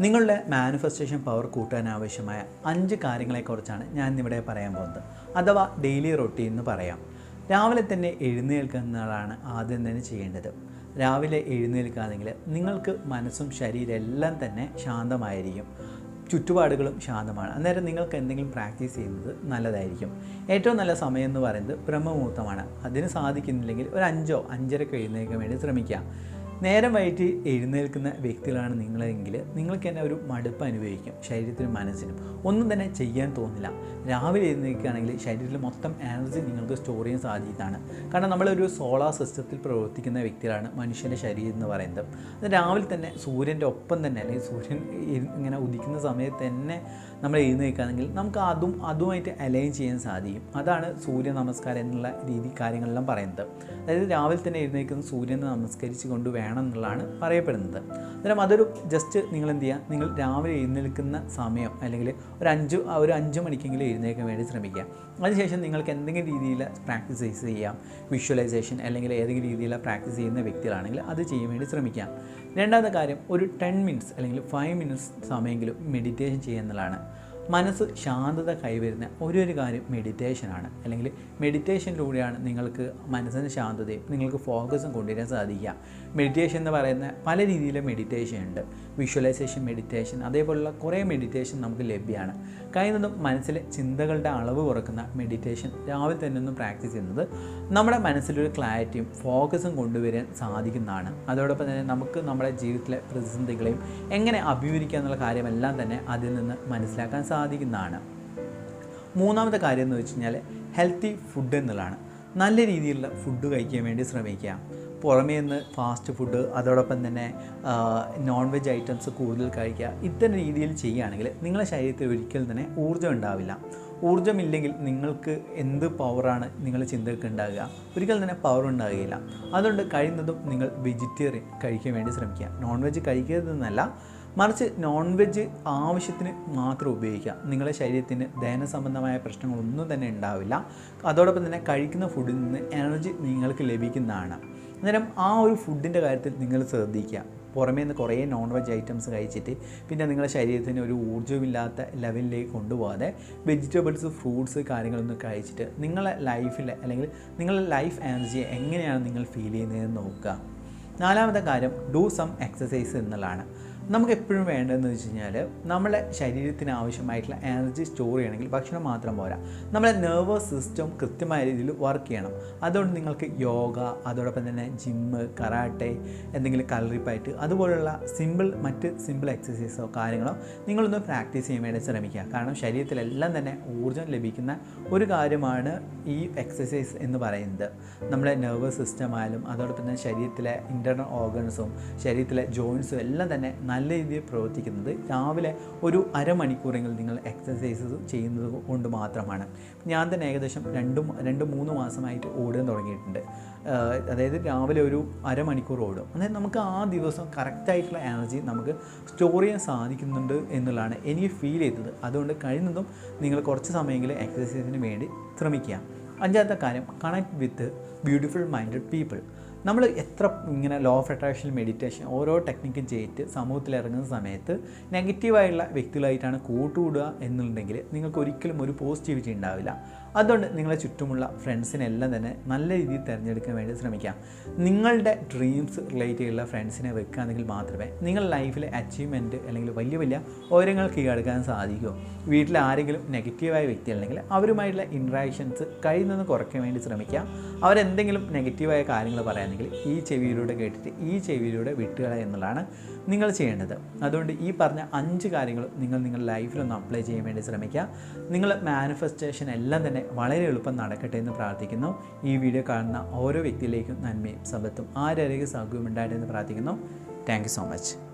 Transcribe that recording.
നിങ്ങളുടെ manifestation power കൂട്ടാൻ ആവശ്യമായ അഞ്ച് കാര്യങ്ങളെക്കുറിച്ചാണ് ഞാൻ ഇവിടെ പറയാൻ പോകുന്നത്. അഥവാ ഡെയിലി റൊട്ടീൻ എന്ന് പറയാം. രാവിലെ തന്നെ എഴുന്നേൽക്കുന്നതാണ് ആദ്യം തന്നെ ചെയ്യേണ്ടത്. രാവിലെ എഴുന്നേൽക്കുകയാണെങ്കിൽ നിങ്ങൾക്ക് മനസ്സും ശരീരം എല്ലാം തന്നെ ശാന്തമായിരിക്കും. ചുറ്റുപാടുകളും ശാന്തമാണ്. അന്നേരം നിങ്ങൾക്ക് എന്തെങ്കിലും പ്രാക്ടീസ് ചെയ്യുന്നത് നല്ലതായിരിക്കും. ഏറ്റവും നല്ല സമയം എന്ന് പറയുന്നത് ബ്രഹ്മമുഹൂർത്തമാണ്. അതിന് സാധിക്കുന്നില്ലെങ്കിൽ ഒരു അഞ്ചോ അഞ്ചരക്കോ എഴുന്നേൽക്കാൻ വേണ്ടി ശ്രമിക്കുക. നേരം വൈകിട്ട് എഴുന്നേൽക്കുന്ന വ്യക്തികളാണ് നിങ്ങളെങ്കിൽ നിങ്ങൾക്ക് തന്നെ ഒരു മടുപ്പ് അനുഭവിക്കും ശരീരത്തിനും മനസ്സിനും ഒന്നും തന്നെ ചെയ്യാൻ തോന്നില്ല. രാവിലെ എഴുന്നേൽക്കുകയാണെങ്കിൽ ശരീരത്തിൽ മൊത്തം എനർജി നിങ്ങൾക്ക് സ്റ്റോർ ചെയ്യാൻ സാധിക്കുന്നതാണ്. കാരണം നമ്മളൊരു സോളാർ സിസ്റ്റത്തിൽ പ്രവർത്തിക്കുന്ന വ്യക്തികളാണ് മനുഷ്യന്റെ ശരീരം എന്ന് പറയുന്നത്. അത് രാവിലെ തന്നെ സൂര്യന്റെ ഒപ്പം തന്നെ അല്ലെങ്കിൽ സൂര്യൻ ഇങ്ങനെ ഉദിക്കുന്ന സമയത്ത് തന്നെ നമ്മൾ എഴുന്നേൽക്കുകയാണെങ്കിൽ നമുക്ക് അതും അതുമായിട്ട് അലൈൻ ചെയ്യാൻ സാധിക്കും. അതാണ് സൂര്യ നമസ്കാരം എന്നുള്ള രീതി കാര്യങ്ങളെല്ലാം പറയുന്നത്. അതായത് രാവിലെ തന്നെ എഴുന്നേൽക്കുന്ന സൂര്യനെ നമസ്കരിച്ച് കൊണ്ട് വേണം എന്നുള്ളതാണ് പറയപ്പെടുന്നത്. അന്നേരം അതൊരു ജസ്റ്റ് നിങ്ങൾ എന്ത് ചെയ്യുക? നിങ്ങൾ രാവിലെ എഴുന്നേൽക്കുന്ന സമയം അല്ലെങ്കിൽ ഒരു അഞ്ച് ഒരു അഞ്ച് മണിക്കെങ്കിലും എഴുന്നേൽക്കാൻ വേണ്ടി ശ്രമിക്കുക. അതിനുശേഷം നിങ്ങൾക്ക് എന്തെങ്കിലും രീതിയിൽ പ്രാക്ടീസ് ചെയ്യാം. വിഷ്വലൈസേഷൻ അല്ലെങ്കിൽ ഏതെങ്കിലും രീതിയിലുള്ള പ്രാക്ടീസ് ചെയ്യുന്ന വ്യക്തികളാണെങ്കിൽ അത് ചെയ്യാൻ വേണ്ടി ശ്രമിക്കാം രണ്ടാമത്തെ കാര്യം ഒരു ടെൻ മിനിറ്റ്സ് അല്ലെങ്കിൽ ഫൈവ് മിനിറ്റ്സ് സമയമെങ്കിലും മെഡിറ്റേഷൻ ചെയ്യുക എന്നുള്ളതാണ്. മനസ്സ് ശാന്തത കൈവരുന്ന ഒരു ഒരു കാര്യം മെഡിറ്റേഷനാണ് അല്ലെങ്കിൽ മെഡിറ്റേഷനിലൂടെയാണ് നിങ്ങൾക്ക് മനസ്സിന് ശാന്തതയും നിങ്ങൾക്ക് ഫോക്കസും കൊണ്ടുവരാൻ സാധിക്കുക. മെഡിറ്റേഷൻ എന്ന് പറയുന്ന പല രീതിയിലെ മെഡിറ്റേഷൻ ഉണ്ട്. വിഷ്വലൈസേഷൻ മെഡിറ്റേഷൻ അതേപോലുള്ള കുറേ മെഡിറ്റേഷൻ നമുക്ക് ലഭ്യമാണ്. കഴിയുന്നതും മനസ്സിലെ ചിന്തകളുടെ അളവ് കുറക്കുന്ന മെഡിറ്റേഷൻ രാവിലെ തന്നെ ഒന്ന് പ്രാക്ടീസ് ചെയ്യുന്നത് നമ്മുടെ മനസ്സിലൊരു ക്ലാരിറ്റിയും ഫോക്കസും കൊണ്ടുവരാൻ സാധിക്കുന്നതാണ്. അതോടൊപ്പം തന്നെ നമുക്ക് നമ്മുടെ ജീവിതത്തിലെ പ്രതിസന്ധികളെയും എങ്ങനെ അഭിമുഖിക്കുക എന്നുള്ള കാര്യമെല്ലാം തന്നെ അതിൽ നിന്ന് മനസ്സിലാക്കാൻ സാധിക്കുന്നതാണ് മൂന്നാമത്തെ കാര്യം എന്ന് വെച്ച് കഴിഞ്ഞാൽ ഹെൽത്തി ഫുഡ് എന്നുള്ളതാണ്. നല്ല രീതിയിലുള്ള ഫുഡ് കഴിക്കാൻ വേണ്ടി ശ്രമിക്കുക. പുറമേ നിന്ന് ഫാസ്റ്റ് ഫുഡ് അതോടൊപ്പം തന്നെ നോൺ വെജ് ഐറ്റംസ് കൂടുതൽ കഴിക്കുക. ഇത്തരം രീതിയിൽ ചെയ്യുകയാണെങ്കിൽ നിങ്ങളുടെ ശരീരത്തിൽ ഒരിക്കലും തന്നെ ഊർജം ഉണ്ടാവില്ല. ഊർജമില്ലെങ്കിൽ നിങ്ങൾക്ക് എന്ത് പവറാണ് നിങ്ങളുടെ ചിന്തകൾക്ക് ഉണ്ടാകുക? ഒരിക്കലും തന്നെ പവർ ഉണ്ടാകുകയില്ല. അതുകൊണ്ട് കഴിയുന്നതും നിങ്ങൾ വെജിറ്റേറിയൻ കഴിക്കാൻ വേണ്ടി ശ്രമിക്കുക. നോൺ വെജ് കഴിക്കരുതെന്നല്ല. മറിച്ച് നോൺ വെജ് ആവശ്യത്തിന് മാത്രം ഉപയോഗിക്കുക. നിങ്ങളുടെ ശരീരത്തിന് ദഹന സംബന്ധമായ പ്രശ്നങ്ങളൊന്നും തന്നെ ഉണ്ടാവില്ല. അതോടൊപ്പം തന്നെ കഴിക്കുന്ന ഫുഡിൽ നിന്ന് എനർജി നിങ്ങൾക്ക് ലഭിക്കുന്നതാണ്. അന്നേരം ആ ഒരു ഫുഡിന്റെ കാര്യത്തിൽ നിങ്ങൾ ശ്രദ്ധിക്കുക. പുറമേ നിന്ന് കുറേ നോൺ വെജ് ഐറ്റംസ് കഴിച്ചിട്ട് പിന്നെ നിങ്ങളുടെ ശരീരത്തിന് ഒരു ഊർജമില്ലാത്ത ലെവലിലേക്ക് കൊണ്ടുപോകാതെ വെജിറ്റബിൾസ് ഫ്രൂട്ട്സ് കാര്യങ്ങളൊന്നും കഴിച്ചിട്ട് നിങ്ങളെ ലൈഫിൽ അല്ലെങ്കിൽ നിങ്ങളുടെ ലൈഫ് എനർജി എങ്ങനെയാണ് നിങ്ങൾ ഫീൽ ചെയ്യുന്നതെന്ന് നോക്കുക. നാലാമത്തെ കാര്യം ഡു സം എക്സസൈസ് എന്നുള്ളതാണ്. നമുക്ക് എപ്പോഴും വേണ്ടതെന്ന് വെച്ച് കഴിഞ്ഞാൽ നമ്മുടെ ശരീരത്തിന് ആവശ്യമായിട്ടുള്ള എനർജി സ്റ്റോർ ചെയ്യണമെങ്കിൽ ഭക്ഷണം മാത്രം പോരാ. നമ്മുടെ നെർവസ് സിസ്റ്റം കൃത്യമായ രീതിയിൽ വർക്ക് ചെയ്യണം. അതുകൊണ്ട് നിങ്ങൾക്ക് യോഗ അതോടൊപ്പം തന്നെ ജിമ്മ് കറാട്ടെ എന്തെങ്കിലും കളറിപ്പായിട്ട് അതുപോലുള്ള സിമ്പിൾ മറ്റ് സിമ്പിൾ എക്സസൈസോ കാര്യങ്ങളോ നിങ്ങളൊന്ന് പ്രാക്ടീസ് ചെയ്യാൻ വേണ്ടി ശ്രമിക്കുക. കാരണം ശരീരത്തിലെല്ലാം തന്നെ ഊർജം ലഭിക്കുന്ന ഒരു കാര്യമാണ് ഈ എക്സസൈസ് എന്ന് പറയുന്നത്. നമ്മുടെ നെർവസ് സിസ്റ്റം ആയാലും അതോടൊപ്പം തന്നെ ശരീരത്തിലെ ഇന്റർണൽ ഓർഗൻസും ശരീരത്തിലെ ജോയിൻസും എല്ലാം തന്നെ നല്ല രീതിയിൽ പ്രവർത്തിക്കുന്നത് രാവിലെ ഒരു അരമണിക്കൂറെങ്കിലും നിങ്ങൾ എക്സസൈസ് ചെയ്യുന്നത് കൊണ്ട് മാത്രമാണ്. ഞാൻ തന്നെ ഏകദേശം രണ്ടും രണ്ട് മൂന്ന് മാസമായിട്ട് ഓടാൻ തുടങ്ങിയിട്ടുണ്ട്. അതായത് രാവിലെ ഒരു അരമണിക്കൂർ ഓടും. അതായത് നമുക്ക് ആ ദിവസം കറക്റ്റായിട്ടുള്ള എനർജി നമുക്ക് സ്റ്റോർ ചെയ്യാൻ സാധിക്കുന്നുണ്ട് എന്നുള്ളതാണ് എനിക്ക് ഫീൽ ചെയ്തത്. അതുകൊണ്ട് കഴിയുന്നതും നിങ്ങൾ കുറച്ച് സമയമെങ്കിലും എക്സസൈസിന് വേണ്ടി ശ്രമിക്കുക. അഞ്ചാമത്തെ കാര്യം connect with beautiful minded people നമ്മൾ എത്ര ഇങ്ങനെ ലോ ഓഫ് അട്രാക്ഷൻ മെഡിറ്റേഷൻ ഓരോ ടെക്നിക്കും ചെയ്തിട്ട് സമൂഹത്തിൽ ഇറങ്ങുന്ന സമയത്ത് നെഗറ്റീവായുള്ള വ്യക്തികളായിട്ടാണ് കൂട്ടുകൂടുക എന്നുണ്ടെങ്കിൽ നിങ്ങൾക്ക് ഒരിക്കലും ഒരു പോസിറ്റിവിറ്റി ഉണ്ടാവില്ല. അതുകൊണ്ട് നിങ്ങളെ ചുറ്റുമുള്ള ഫ്രണ്ട്സിനെല്ലാം തന്നെ നല്ല രീതിയിൽ തിരഞ്ഞെടുക്കാൻ വേണ്ടി ശ്രമിക്കാം. നിങ്ങളുടെ ഡ്രീംസ് റിലേറ്റ് ഉള്ള ഫ്രണ്ട്സിനെ വെക്കുകയാണെങ്കിൽ മാത്രമേ നിങ്ങൾ ലൈഫിലെ അച്ചീവ്മെന്റ് അല്ലെങ്കിൽ വലിയ വലിയ ഓരങ്ങൾ കീഴടക്കാൻ സാധിക്കൂ. വീട്ടിൽ ആരെങ്കിലും നെഗറ്റീവായ വ്യക്തി അല്ലെങ്കിൽ അവരുമായിട്ടുള്ള ഇൻട്രാക്ഷൻസ് കഴിയുന്നതെന്ന് കുറയ്ക്കാൻ വേണ്ടി ശ്രമിക്കുക അവരെന്തെങ്കിലും നെഗറ്റീവായ കാര്യങ്ങൾ പറയുകയാണെങ്കിൽ ഈ ചെവിയിലൂടെ കേട്ടിട്ട് ഈ ചെവിയിലൂടെ വിട്ടുകള എന്നുള്ളതാണ് നിങ്ങൾ ചെയ്യേണ്ടത്. അതുകൊണ്ട് ഈ പറഞ്ഞ അഞ്ച് കാര്യങ്ങളും നിങ്ങൾ നിങ്ങളുടെ ലൈഫിലൊന്ന് അപ്ലൈ ചെയ്യാൻ വേണ്ടി ശ്രമിക്കുക. നിങ്ങൾ മാനിഫെസ്റ്റേഷൻ എല്ലാം തന്നെ വളരെ എളുപ്പം നടക്കട്ടെ എന്ന് പ്രാർത്ഥിക്കുന്നു. ഈ വീഡിയോ കാണുന്ന ഓരോ വ്യക്തിയിലേക്കും നന്മയും സമ്പത്തും ആരോഗ്യ സൗകര്യം ഉണ്ടാകട്ടെ എന്ന് പ്രാർത്ഥിക്കുന്നു. Thank so much